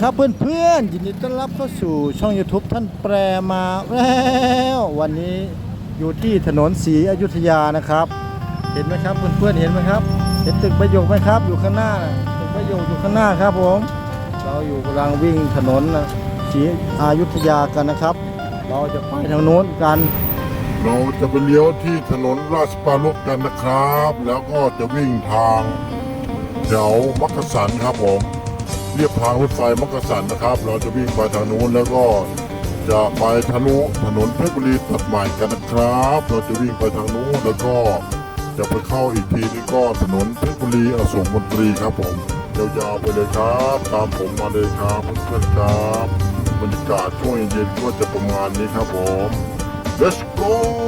ครับเพื่อนๆยินดีต้อนรับเข้าสู่ช่อง YouTube ท่านแปรมาแล้ววันนี้อยู่ที่ถนนศรีอยุธยานะครับ เห็นไหมครับเพื่อนๆเห็นไหมครับ เห็นตึกประโยคไหมครับ อยู่ข้างหน้าตึกประโยคอยู่ข้างหน้าครับผม เราอยู่กำลังวิ่งถนนศรีอยุธยากันนะครับ เราจะไปทางโน้นกัน เราจะไปเลี้ยวที่ถนนราชปารภกันนะครับ แล้วก็จะวิ่งทางแถวมักกะสันครับผม เรียบทางรถไฟมักกะสันนะครับ เราจะวิ่งไปทางนู้นแล้วก็จะไปทะลุถนนเพชรบุรีตัดใหม่กันนะครับ เราจะวิ่งไปทางนู้นแล้วก็จะไปเข้าอีกทีนี้ก็ถนนเพชรบุรีอโศกมนตรีครับผมยาวๆไปเลยครับ ตามผมมาเลยครับเพื่อนๆครับบรรยากาศช่วงเย็นๆก็จะประมาณนี้ครับผม Let's go!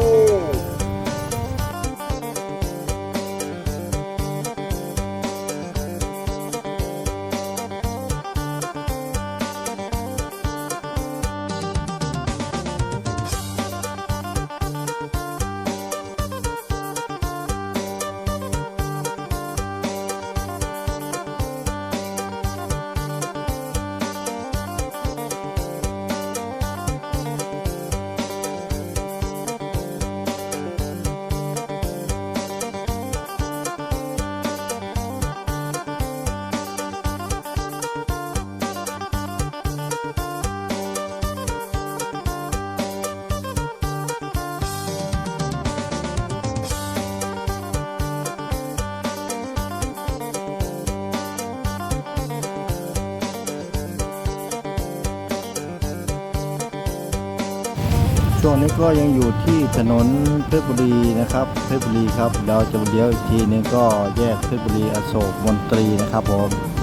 ช่วงนี้ก็ยังอยู่ที่ถนนเพชรบุรีนะครับเพชรบุรีครับเราจะเดี๋ยวอีกทีนึงก็แยกเพชรบุรีอโศกมนตรีนะครับผม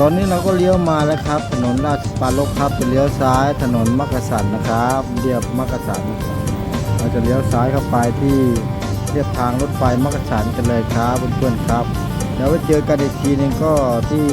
ตอนนี้เราก็เลี้ยวมาแล้วครับ ถนนราชปารกครับจะเลี้ยวซ้ายถนนมักกะสันนะครับเรียบมักกะสันเราจะเลี้ยวซ้ายเข้าไปที่เรียบทางรถไฟมักกะสันกันเลยครับเพื่อนๆครับ แล้วไปเจอกันอีกทีหนึงก็ที่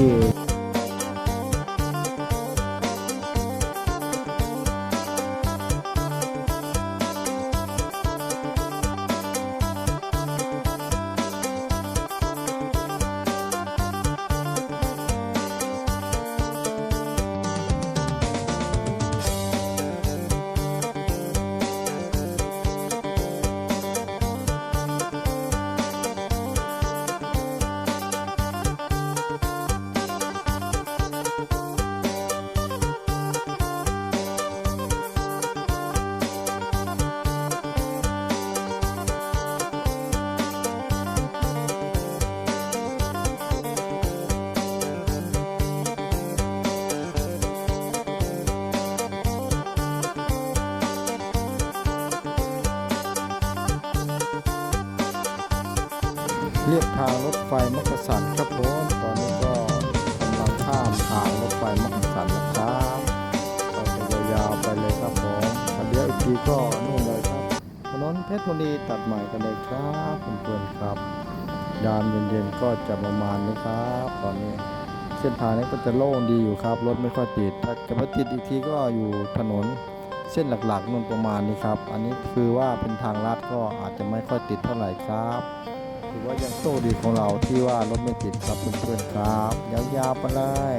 เรียบทางรถไฟมักกะสันครับผมตอนนี้ก็กำลังข้ามทางรถไฟมักกะสันนะครับเราจะยาวๆไปเลยครับผมเดี๋ยวอีกทีก็นู่นเลยครับถนนเพชรบุรีตัดใหม่กันเลยครับเพื่อนๆครับยามเย็นๆก็จะประมาณนี้ครับตอนนี้เส้นทางนี้ก็จะโล่งดีอยู่ครับรถไม่ค่อยติดถ้าจะมาติดอีกทีก็อยู่ถนนเส้นหลักๆนู่นประมาณนี้ครับ อันนี้คือว่าเป็นทางลัดก็อาจจะไม่ค่อยติดเท่าไหร่ครับ ถือว่ายังโชคดีของเราที่ว่ารถไม่ติดครับเพื่อนๆครับ ยาวๆไปเลย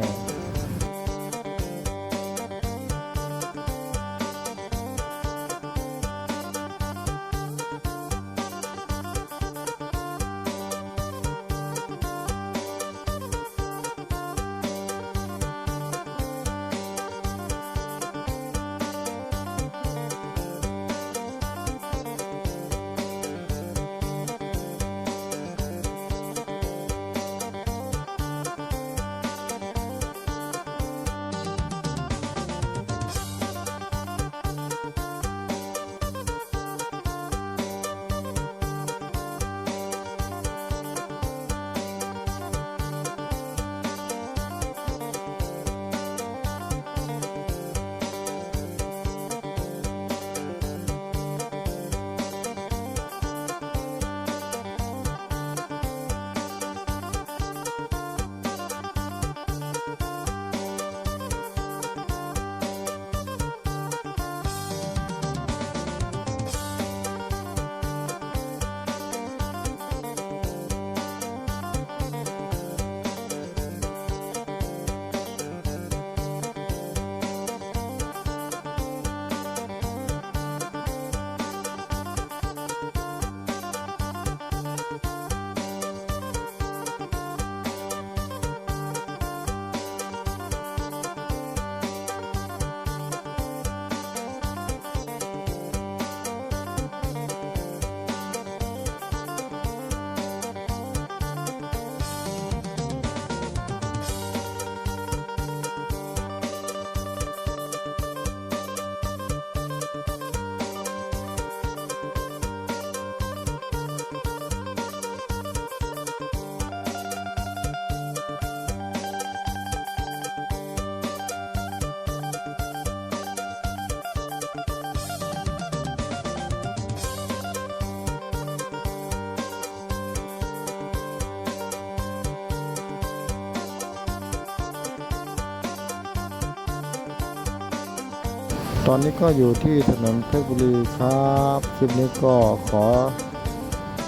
ตอนนี้ก็อยู่ที่ถนนเพชรบุรีครับคลิปนี้ก็ขอ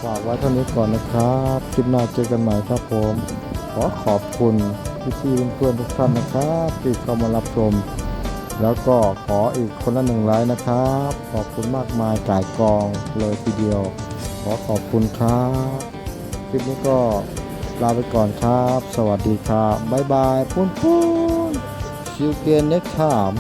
ฝากไว้เท่านี้ก่อนนะครับคลิปหน้าเจอกันใหม่ครับผม ขอขอบคุณพี่ๆเพื่อนๆทุกท่านนะครับที่เข้ามารับชม แล้วก็ขออีกคนละหนึ่งไลค์นะครับ ขอบคุณมากมายก่ายกองเลยทีเดียว ขอขอบคุณครับคลิปนี้ก็ลาไปก่อนครับ สวัสดีครับบ๊ายบายปุ้นปุ้นชิวเกนเน็กถาม